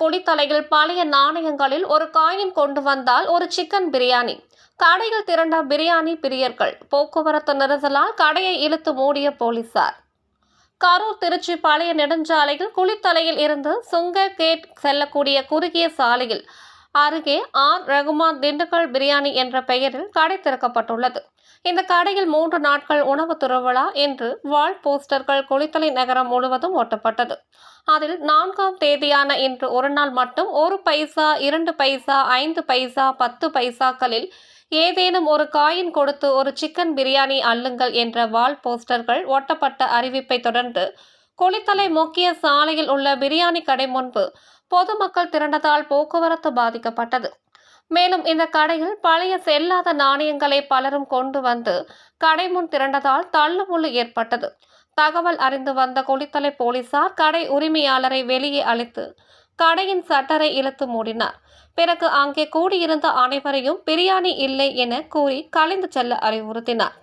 குளித்தலையில் பழைய நாணயங்களில் ஒரு காயின் கொண்டு வந்தால் ஒரு சிக்கன் பிரியாணி. கடையில் திரண்ட பிரியாணி பிரியர்கள் போக்குவரத்து நெரிசலால் கடையை இழுத்து மூடிய போலீசார். கரூர் திருச்சி பழைய நெடுஞ்சாலையில் குளித்தலையில் இருந்து சுங்க கேட் செல்லக்கூடிய குறுகிய சாலையில் அருகே ஆர். ரகுமான் திண்டுக்கல் பிரியாணி என்ற பெயரில் கடை திறக்கப்பட்டுள்ளது. இந்த கடையில் மூன்று நாட்கள் உணவு திருவிழா என்று வால் போஸ்டர்கள் குளித்தலை நகரம் முழுவதும் ஒட்டப்பட்டது. அதில் நான்காம் தேதியான இன்று ஒரு நாள் மட்டும் ஒரு பைசா இரண்டு பைசா ஐந்து பைசா பத்து பைசாக்களில் ஏதேனும் ஒரு காயின் கொடுத்து ஒரு சிக்கன் பிரியாணி அள்ளுங்கள் என்ற வால் போஸ்டர்கள் ஒட்டப்பட்ட அறிவிப்பை தொடர்ந்து குளித்தலை முக்கிய சாலையில் உள்ள பிரியாணி கடை முன்பு பொதுமக்கள் திரண்டதால் போக்குவரத்து பாதிக்கப்பட்டது. மேலும் இந்த கடையில் பழைய செல்லாத நாணயங்களை பலரும் கொண்டு வந்து கடை முன் திரண்டதால் தள்ளுமுள்ளு ஏற்பட்டது. தகவல் அறிந்து வந்த குளித்தலை போலீசார் கடை உரிமையாளரை வெளியே அழைத்து கடையின் சட்டரை இழுத்து மூடினார். பிறகு அங்கே கூடியிருந்த அனைவரையும் பிரியாணி இல்லை என கூறி கலைந்து செல்ல அறிவுறுத்தினார்.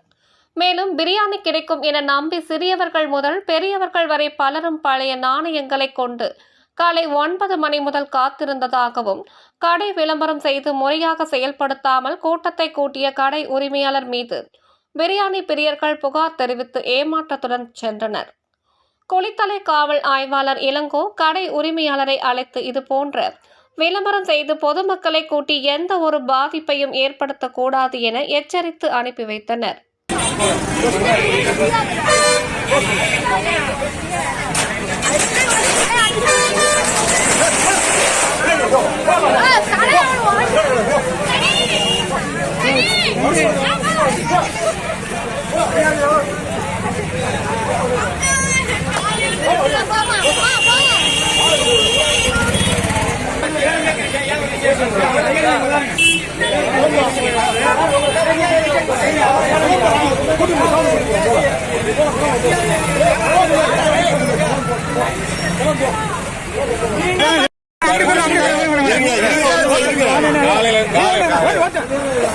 மேலும் பிரியாணி கிடைக்கும் என நம்பி சிறியவர்கள் முதல் பெரியவர்கள் வரை பலரும் பழைய நாணயங்களை கொண்டு காலை ஒன்பது மணி முதல் காத்திருந்ததாகவும் கடை விளம்பரம் செய்து முறையாக செயல்படுத்தாமல் கூட்டத்தை கூட்டிய கடை உரிமையாளர் மீது பிரியாணி பிரியர்கள் புகார் தெரிவித்து ஏமாற்றத்துடன் சென்றனர். குளித்தலை காவல் ஆய்வாளர் இளங்கோ கடை உரிமையாளரை அழைத்து இது போன்ற விளம்பரம் செய்து பொதுமக்களை கூட்டி எந்த ஒரு பாதிப்பையும் ஏற்படுத்தக்கூடாது என எச்சரித்து அனுப்பி வைத்தனர். 哎。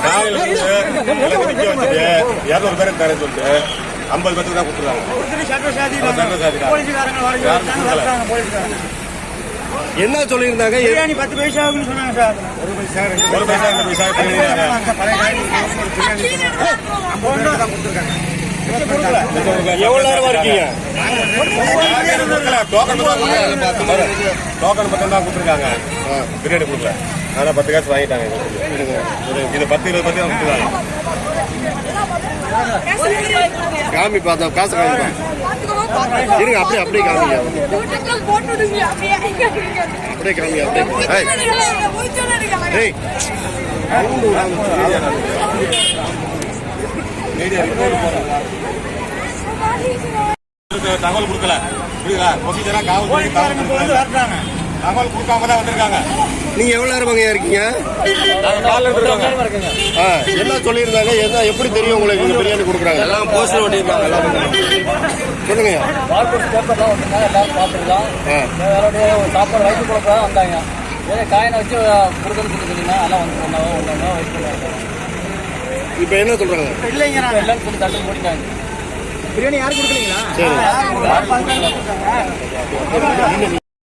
காலையில வந்து நிக்க வச்சுட்டு இருநூறு பேருக்கு தரேன் சொல்லிட்டு ஐம்பது பேருக்கு தான் கொடுத்துருக்காங்க. என்ன சொல்லியிருந்தாங்க பிரியாணி பத்து பைசா சொன்னாங்க சார் ஒரு பைசா ரெண்டு பைசா தெரியுறாங்க எவ்வளவு நேரமா இருக்கீங்க டோக்கன் டோக்கன் மட்டும் தான் கொடுத்துருக்காங்க பிரியாணி கொடுக்கல ஆனா பத்து காசு வாங்கிட்டாங்க. இது. இது பத்து இருபது பத்து கொடுத்துருக்காங்க. காமி பார்த்தா காசு காமி இருங்க அப்படியே அப்படியே காமிங்க அப்படியே காமிங்க அப்படியே தகவல் கொடுக்கல. புரியுதா? காவல் தகவல் கொடுக்காம தான் வந்திருக்காங்க. நீங்க எவ்வளவு நேரம் அங்க இருக்கீங்க? என்ன சொல்லியிருந்தாங்க? என்ன எப்படி தெரியும் உங்களுக்கு இங்க பிரியாணி கொடுக்குறாங்க எல்லாம் போஸ்டர் சொல்லுங்க. பார்த்துருக்கோம் ஆ. எல்லாருடைய சாப்பாடு வயிற்று குழப்பா வந்தாங்க. காயினை வச்சு கொடுக்கணும்னு சொல்லி சொல்லிங்க அதெல்லாம் வந்து ஒன்றாவோ ஒன்றாவோ வயிற்று குழப்பம் இப்ப என்ன சொல்றாங்க? இல்லைங்கிறாங்க. எல்லாரும் சொல்லி தட்டு போட்டிட்டாங்க. பிரியாணி யாரும் கொடுக்கலீங்களா? சரி.